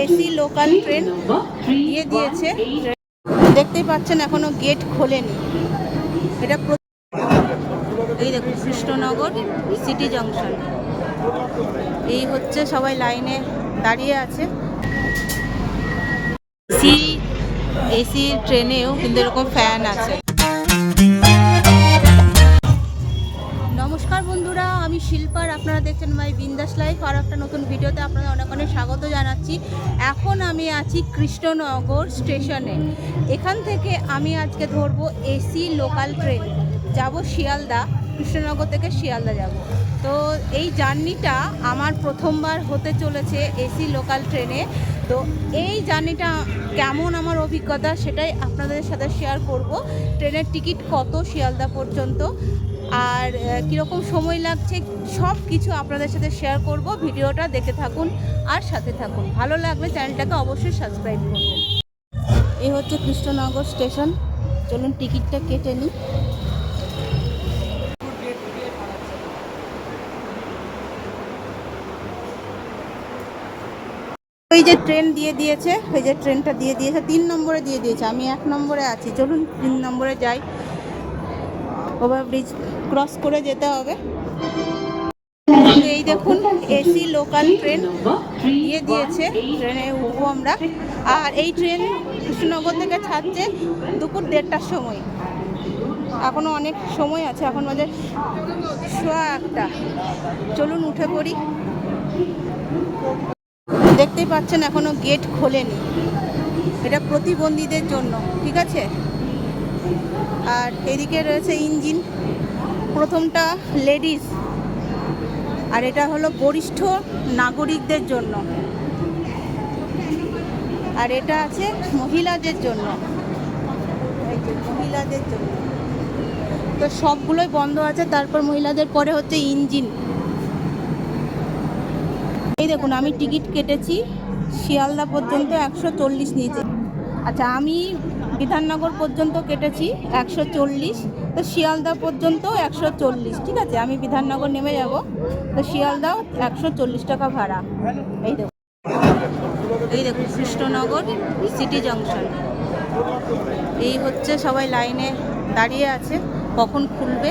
AC local train দিয়ে দিয়েছে। দেখতেই পাচ্ছেন এখনও গেট খোলেনি। এটা এই দেখুন, কৃষ্ণনগর সিটি জংশন এই হচ্ছে সবাই লাইনে দাঁড়িয়ে আছে। এসি এসি ট্রেনেও কিন্তু এরকম ফ্যান আছে। শিল্পার আপনারা দেখছেন মাই বিন্দাস লাইফ, আর একটা নতুন ভিডিওতে আপনাদের অনেক অনেক স্বাগত জানাচ্ছি। এখন আমি আছি কৃষ্ণনগর স্টেশনে। এখান থেকে আমি আজকে ধরবো এসি লোকাল ট্রেন। যাব শিয়ালদা, কৃষ্ণনগর থেকে শিয়ালদা যাব। তো এই জার্নিটা আমার প্রথমবার হতে চলেছে এসি লোকাল ট্রেনে। তো এই জার্নিটা কেমন আমার অভিজ্ঞতা সেটাই আপনাদের সাথে শেয়ার করব। ট্রেনের টিকিট কত শিয়ালদা পর্যন্ত? আর কীরকম সময় লাগছে সব কিছু আপনাদের সাথে শেয়ার করব। ভিডিওটা দেখে থাকুন আর সাথে থাকুন। ভালো লাগলে চ্যানেলটাকে অবশ্যই সাবস্ক্রাইব করবেন। এই হচ্ছে কৃষ্ণনগর স্টেশন চলুন টিকিটটা কেটে নিই। ওই যে ট্রেন দিয়ে দিয়েছে, ওই যে ট্রেনটা দিয়ে দিয়েছে, তিন নম্বরে দিয়ে দিয়েছে। আমি এক নম্বরে আছি। চলুন তিন নম্বরে যাই। ওভার ব্রিজ ক্রস করে যেতে হবে। এই দেখুন, এসি লোকাল ট্রেন দিয়ে দিয়েছে, ট্রেনে উঠবো আমরা। আর এই ট্রেন কৃষ্ণনগর থেকে ছাড়ছে দুপুর দেড়টার সময়। এখনও অনেক সময় আছে, এখন বাজে সোয়া একটা। চলুন উঠে পড়ি। দেখতেই পাচ্ছেন, এখনও গেট খোলেনি। এটা প্রতিবন্ধীদের জন্য, ঠিক আছে? আর এদিকে রয়েছে ইঞ্জিন। প্রথমটা লেডিস আর এটা হলো বরিষ্ঠ নাগরিকদের জন্য। আর এটা আছে মহিলাদের জন্য। মহিলাদের জন্য। তো সবগুলোই বন্ধ আছে, তারপর মহিলাদের পরে হচ্ছে ইঞ্জিন। এই দেখুন, আমি টিকিট কেটেছি শিয়ালদা পর্যন্ত একশো চল্লিশ নিয়েছে আচ্ছা আমি বিধাননগর পর্যন্ত কেটেছি একশো চল্লিশ, তো শিয়ালদা পর্যন্ত একশো চল্লিশ, ঠিক আছে? আমি বিধাননগর নেমে যাব, তো শিয়ালদাও একশো চল্লিশ টাকা ভাড়া। এই দেখুন এই দেখুন কৃষ্ণনগর সিটি জংশন। এই হচ্ছে সবাই লাইনে দাঁড়িয়ে আছে, কখন খুলবে?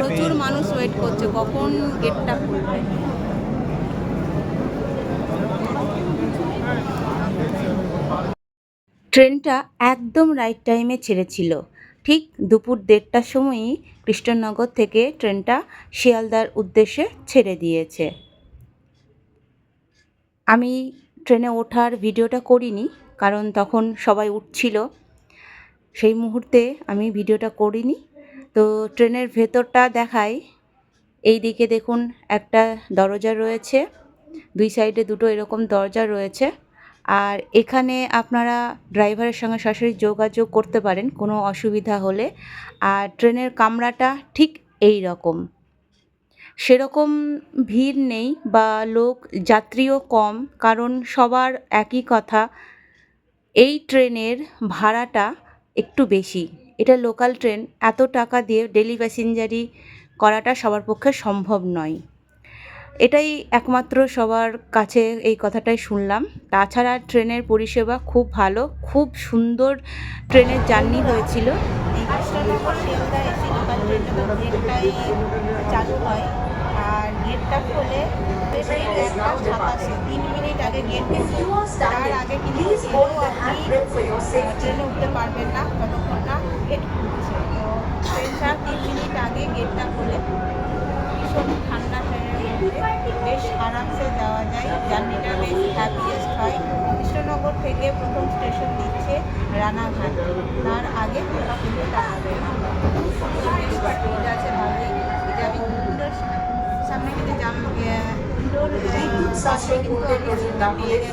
প্রচুর মানুষ ওয়েট করছে, কখন গেটটা খুলবে? ট্রেনটা একদম রাইট টাইমে ছেড়েছিল। ঠিক দুপুর দেড়টার সময়ই কৃষ্ণনগর থেকে ট্রেনটা শিয়ালদার উদ্দেশ্যে ছেড়ে দিয়েছে। আমি ট্রেনে ওঠার ভিডিওটা করিনি, কারণ তখন সবাই উঠছিল। সেই মুহূর্তে আমি ভিডিওটা করিনি। তো ট্রেনের ভেতরটা দেখাই। এই দিকে দেখুন একটা দরজা রয়েছে। দুই সাইডে দুটো এরকম দরজা রয়েছে। আর এখানে আপনারা ড্রাইভারের সঙ্গে সরাসরি যোগাযোগ করতে পারেন, কোনো অসুবিধা হলে। আর ট্রেনের কামরাটা ঠিক এই রকম। সেরকম ভিড় নেই বা লোক, যাত্রীও কম, কারণ সবার একই কথা, এই ট্রেনের ভাড়াটা একটু বেশি। এটা লোকাল ট্রেন, এত টাকা দিয়ে ডেলি প্যাসেঞ্জারি করাটা সবার পক্ষে সম্ভব নয়। এটাই একমাত্র সবার কাছে এই কথাটাই শুনলাম। তাছাড়া ট্রেনের পরিষেবা খুব ভালো, খুব সুন্দর ট্রেনের জার্নি হয়েছিল। চালু হয় আর গেটটা খোলে তিন মিনিট আগে গেট তার আগে ট্রেনে উঠতে পারবেন না তিন মিনিট আগে গেটটা খোলে ভীষণ ঠান্ডা ট্রেনের মধ্যে বেশ আরামসে যাওয়া যায়। জার্নিটা বেশ হ্যাপিয়েস্ট হয়। কৃষ্ণনগর থেকে প্রথম স্টেশন দিচ্ছে রানাঘাট। তার আগে কোথাও কিন্তু দাঁড়াবে না। বেশ স্পিড আছে ভালোই। সামনে কিন্তু জাম পাশে কিন্তু আমি পেয়ে গেছি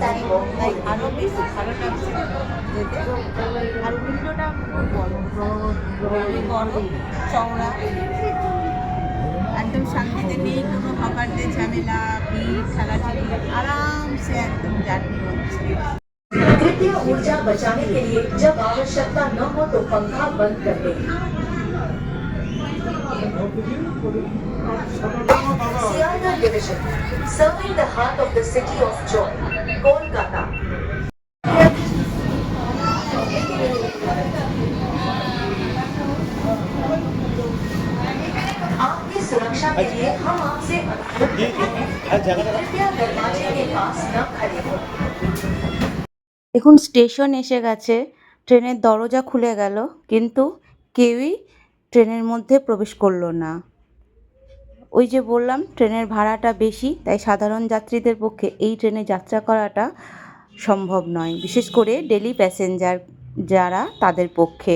তাই আরও বেশ ভালো লাগছে। যেতে আর উইন্ডোটা খুব বড় বড় চওড়া একদম শান্তিতে নেই কোনো হকারদের ঝামেলা ভিড় ঠেলাঠেলি আরামসে একদম জার্নি হচ্ছে कृपया ऊर्जा बचाने के लिए जब आवश्यकता न हो तो पंखा बंद कर दें Sialdah Division, serving the heart of the city of joy, Kolkata. দেখুন, স্টেশন এসে গেছে, ট্রেনের দরজা খুলে গেল, কিন্তু কেউই ট্রেনের মধ্যে প্রবেশ করল না। ওই যে বললাম, ট্রেনের ভাড়াটা বেশি, তাই সাধারণ যাত্রীদের পক্ষে এই ট্রেনে যাত্রা করাটা সম্ভব নয়, বিশেষ করে ডেলি প্যাসেঞ্জার যারা তাদের পক্ষে।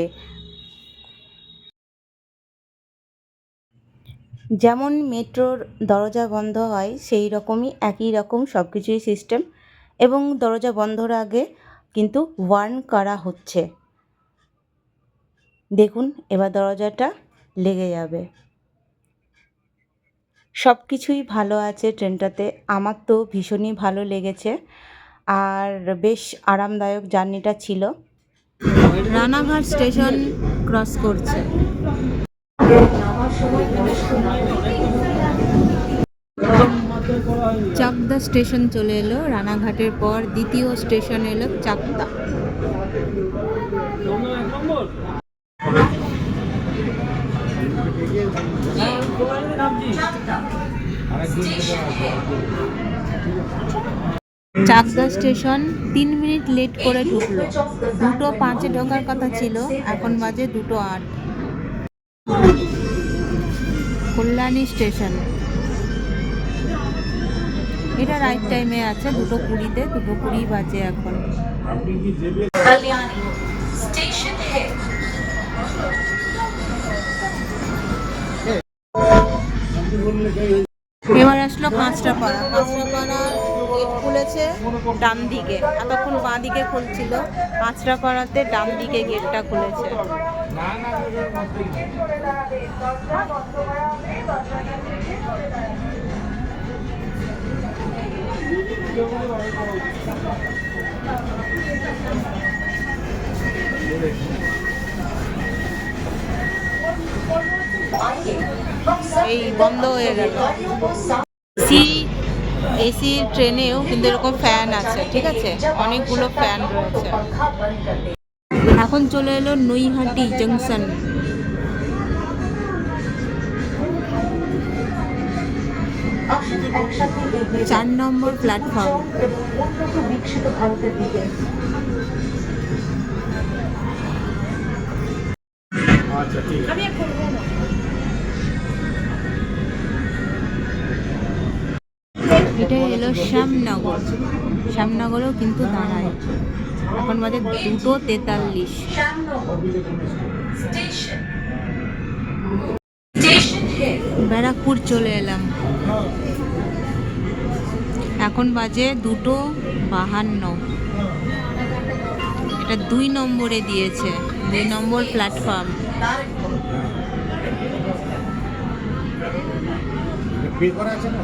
যেমন মেট্রোর দরজা বন্ধ হয়, সেই রকমই একই রকম সব কিছুই সিস্টেম এবং দরজা বন্ধর আগে কিন্তু ওয়ার্ন করা হচ্ছে। দেখুন, এবার দরজাটা লেগে যাবে। সব কিছুই ভালো আছে ট্রেনটাতে, আমার তো ভীষণই ভালো লেগেছে। আর বেশ আরামদায়ক জার্নিটা ছিল। রানাঘাট স্টেশন ক্রস করছে। চাকদা স্টেশন চলে এলো, রানাঘাটের পর দ্বিতীয় স্টেশন এলো চাকদা। চাকদা স্টেশন তিন মিনিট লেট করে ঢুকলো। দুটো পাঁচে ঢোকার কথা ছিল, এখন বাজে দুটো আট। কল্যাণী স্টেশন। এটা রাইট টাইমে আছে, দুটো কুড়িতে, দুটো কুড়ি বাজে এখন। এবার আসলো পাঁচটা পাড়া। পাঁচটা পাড়া গেট খুলেছে ডান দিকে। এতক্ষণ বাঁ দিকে খুলছিল। পাঁচটা পাড়াতে ডান দিকে গেটটা খুলেছে। এই বন্ধ হয়ে গেল। সি এসি ট্রেনেও কিন্তু এরকম ফ্যান আছে, ঠিক আছে? অনেকগুলো ফ্যান রয়েছে। এখন চলে এলো নৈহাটি জংশন চার নম্বর প্ল্যাটফর্ম বিকশিত ভারতের দিকে এটা এলো শ্যামনগর। শ্যামনগরেও কিন্তু দাঁড়ায়। এখন বাজে দুটো তেতাল্লিশ। ব্যারাকপুর চলে এলাম। এখন বাজে দুটো বাহান্ন। এটা দুই নম্বরে দিয়েছে, দুই নম্বর প্ল্যাটফর্ম। আছে না?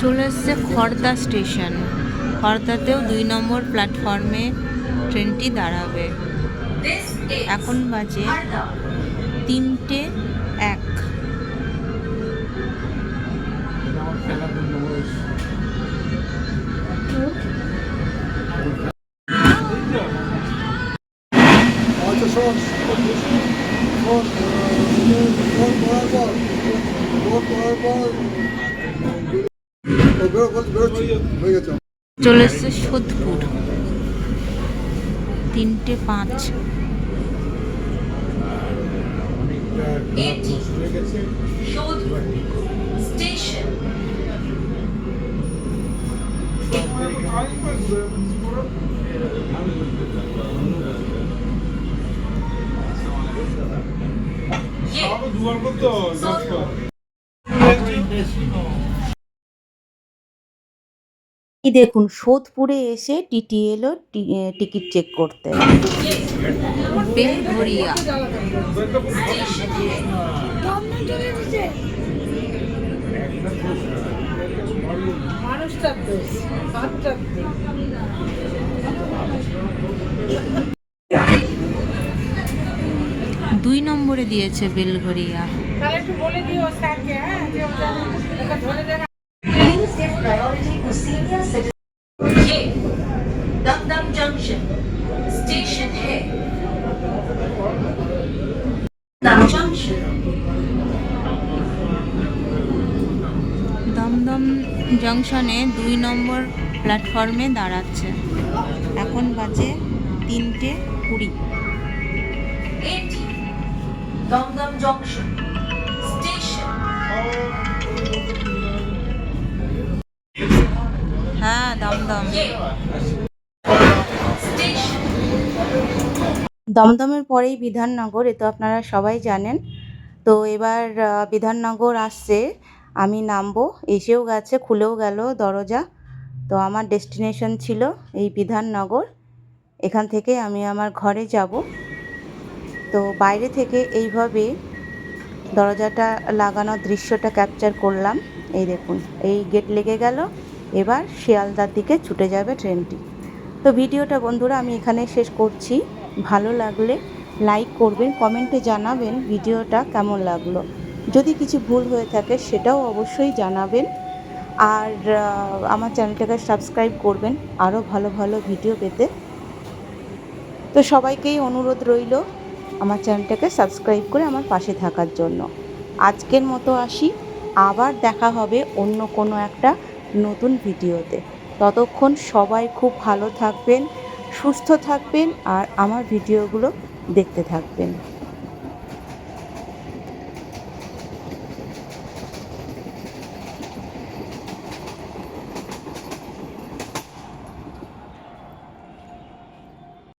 চলে এসছে খড়দা স্টেশন। খড়দাতেও দুই নম্বর প্ল্যাটফর্মে ট্রেনটি দাঁড়াবে। এখন বাজে তিনটে এক। এটা আমার শোন ভোট করার পর ভোট করার পর চলে এসছে সোদপুর। তিনটে পাঁচ। অনেকটা বরকত দেখুন সোদপুরে এসে টিটি এলো টিকিট চেক করতে। নম্বরে দিয়েছে বেলঘরিয়া দমদম জংশনে দুই নম্বর প্ল্যাটফর্মে দাঁড়াচ্ছে। এখন বাজে তিনটে কুড়ি। দমদম জংশন স্টেশন হ্যাঁ দমদম। দমদমের পরেই বিধাননগর এ তো আপনারা সবাই জানেন। তো এবার বিধাননগর আসছে আমি নামবো এসেও গেছে খুলেও গেল দরজা। তো আমার ডেস্টিনেশন ছিল এই বিধাননগর। এখান থেকে আমি আমার ঘরে যাব। তো বাইরে থেকে এইভাবে দরজাটা লাগানোর দৃশ্যটা ক্যাপচার করলাম। এই দেখুন, এই গেট লেগে গেল, এবার শিয়ালদার দিকে ছুটে যাবে ট্রেনটি। তো ভিডিওটা বন্ধুরা, আমি এখানে শেষ করছি। ভালো লাগলে লাইক করবেন, কমেন্টে জানাবেন ভিডিওটা কেমন লাগল। যদি কিছু ভুল হয়ে থাকে সেটাও অবশ্যই জানাবেন। আর আমার চ্যানেলটাকে সাবস্ক্রাইব করবেন, আরও ভালো ভালো ভিডিও পেতে। তো সবাইকেই অনুরোধ রইল আমার চ্যানেলটাকে সাবস্ক্রাইব করে আমার পাশে থাকার জন্য। আজকের মতো আসি। আবার দেখা হবে অন্য কোনো একটা নতুন ভিডিওতে। ততক্ষণ সবাই খুব ভালো থাকবেন, সুস্থ থাকবেন আর আমার ভিডিওগুলো দেখতে থাকবেন।